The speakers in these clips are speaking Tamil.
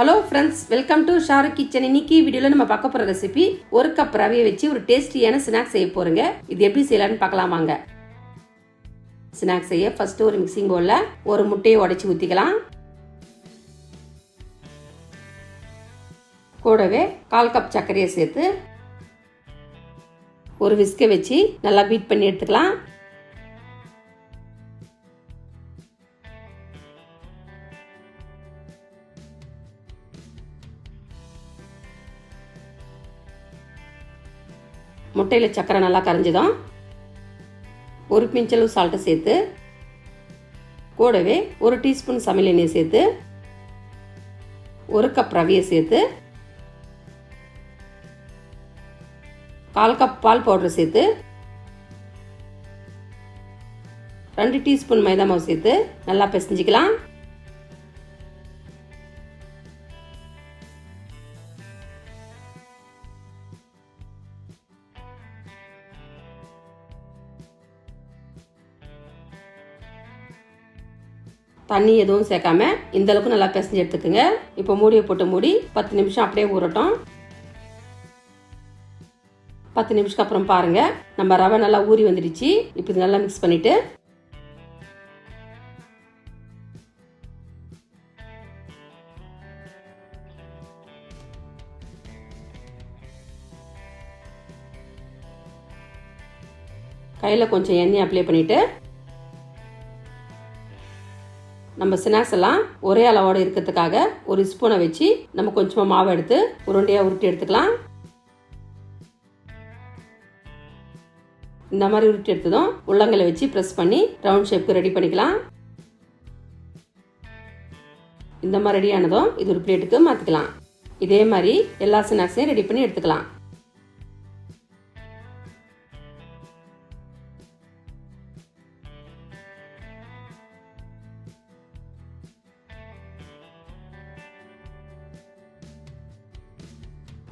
Hello friends welcome to Shahrukh kitchen இன்னைக்கு வீடியோவில் நம்ம பார்க்க போகிற ரெசிபி ஒரு கப் ரவையை வச்சு ஒரு டேஸ்டியான ஸ்நாக்ஸ் செய்ய போகிறோங்க இது எப்படி செய்யலாம்னு பார்க்கலாம் வாங்க. ஸ்நாக்ஸ் செய்ய ஃபர்ஸ்ட் ஒரு மிக்சிங் பவுலில் ஒரு முட்டையை உடைச்சி ஊற்றிக்கலாம் கூடவே கால் கப் சர்க்கரையை சேர்த்து ஒரு விஸ்கை வச்சு நல்லா பீட் பண்ணி எடுத்துக்கலாம். முட்டையில் சக்கரை நல்லா கரைஞ்சிடும் ஒரு பிஞ்சளவு சால்ட்டை சேர்த்து கூடவே ஒரு டீஸ்பூன் சமையல் எண்ணெயை சேர்த்து ஒரு கப் ரவையை சேர்த்து கால் கப் பால் பவுடர் சேர்த்து ரெண்டு டீஸ்பூன் மைதா மாவு சேர்த்து நல்லா பிசைஞ்சிக்கலாம். தண்ணி எதுவும் சேர்க்காம இந்த அளவுக்கு நல்லா பிசைஞ்சு எடுத்துக்கோங்க. இப்போ மூடியை போட்டு மூடி பத்து நிமிஷம் அப்படியே ஊறட்டும். பத்து நிமிஷத்துக்கு அப்புறம் பாருங்க. நம்ம ரவை நல்லா ஊறி வந்துடுச்சு. இப்போ இது நல்லா மிக்ஸ் பண்ணிட்டு கையில் கொஞ்சம் எண்ணெய் அப்ளை பண்ணிவிட்டு நம்ம ஸ்நாக்ஸ் எல்லாம் ஒரே அளவோடு இருக்கிறதுக்காக ஒரு ஸ்பூனை வச்சு நம்ம கொஞ்சமாக மாவை எடுத்து உருண்டையாக உருட்டி எடுத்துக்கலாம். இந்த மாதிரி உருட்டி எடுத்ததும் உள்ளங்களை வச்சு ப்ரெஸ் பண்ணி ரவுண்ட் ஷேப்க்கு ரெடி பண்ணிக்கலாம். இந்த மாதிரி ரெடியானதும் இது ஒரு பிளேட்டுக்கு மாற்றிக்கலாம் இதே மாதிரி எல்லா ஸ்நாக்ஸையும் ரெடி பண்ணி எடுத்துக்கலாம்.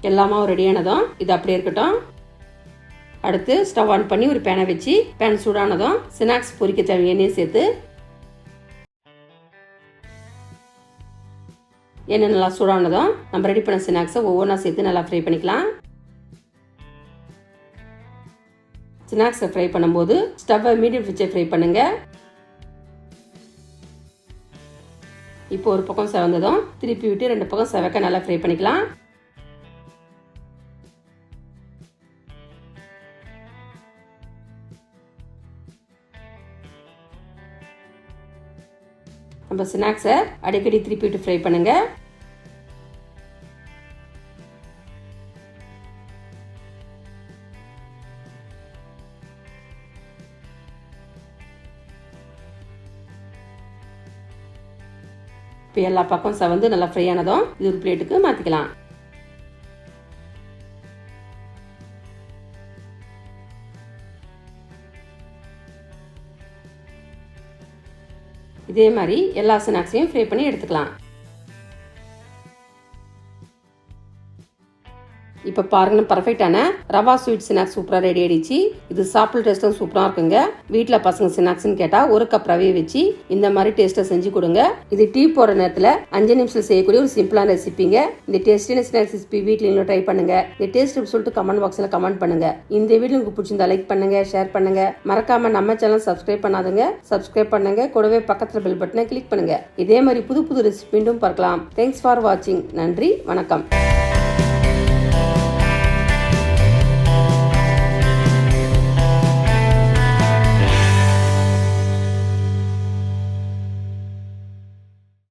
எல்லாமே ரெடியானதும் இது அப்படியே இருக்கட்டும். அடுத்து ஸ்டவ் ஆன் பண்ணி ஒரு பேனை வச்சு பேன் சூடானதும் ஸ்நாக்ஸ் பொரிக்க தேவை எண்ணெயை சேர்த்து எண்ணெய் நல்லா சூடானதும் நம்ம ரெடி பண்ண ஸ்நாக்ஸை ஒவ்வொன்றா சேர்த்து நல்லா ஃப்ரை பண்ணிக்கலாம். ஸ்நாக்ஸை ஃப்ரை பண்ணும்போது ஸ்டவ்வை மீடியம் ஃப்ரிட்ஜை ஃப்ரை பண்ணுங்க. இப்போ ஒரு பக்கம் செவந்ததும் திருப்பி விட்டு ரெண்டு பக்கம் செவக்க நல்லா ஃப்ரை பண்ணிக்கலாம். நம்ம ஸ்நாக்ஸை அடிக்கடி திருப்பி விட்டு ஃப்ரை பண்ணுங்க. இப்போ எல்லா பக்கம் வந்து நல்லா ஃப்ரை ஆனதும் இது ஒரு பிளேட்டுக்கு மாற்றிக்கலாம் இதே மாதிரி எல்லா ஸ்நாக்ஸையும் ஃப்ரை பண்ணி எடுத்துக்கலாம். இப்போ பாருங்க பர்ஃபெக்டான ரவா ஸ்வீட் ஸ்நாக்ஸ் சூப்பராக ரெடி ஆயிடுச்சு. இது சாப்பிட்ற டேஸ்ட்டும் சூப்பராக இருக்குங்க. வீட்டில் பசங்க ஸ்நாக்ஸ்னு கேட்டால் ஒரு கப் ரவையை வச்சு இந்த மாதிரி டேஸ்ட்டை செஞ்சு கொடுங்க. இது டீ போடுற நேரத்தில் அஞ்சு நிமிஷம் செய்யக்கூடிய ஒரு சிம்பிளான ரெசிபிங்க இந்த டேஸ்டியான ஸ்நாக்ஸ் ரெசிபி வீட்டில் நீங்களும் ட்ரை பண்ணுங்க. இந்த டேஸ்ட் சொல்லிட்டு கமெண்ட் பாக்ஸில் கமெண்ட் பண்ணுங்க. இந்த வீடியோ உங்களுக்கு பிடிச்சிருந்தா லைக் பண்ணுங்க ஷேர் பண்ணுங்க. மறக்காம நம்ம சேனல் சப்ஸ்கிரைப் பண்ணாதுங்க. சப்ஸ்கிரைப் பண்ணுங்க கூடவே பக்கத்தில் பெல் பட்டனை கிளிக் பண்ணுங்க. இதே மாதிரி புது புது ரெசிபி மீண்டும் பார்க்கலாம். தேங்க்ஸ் ஃபார் வாட்சிங் நன்றி வணக்கம்.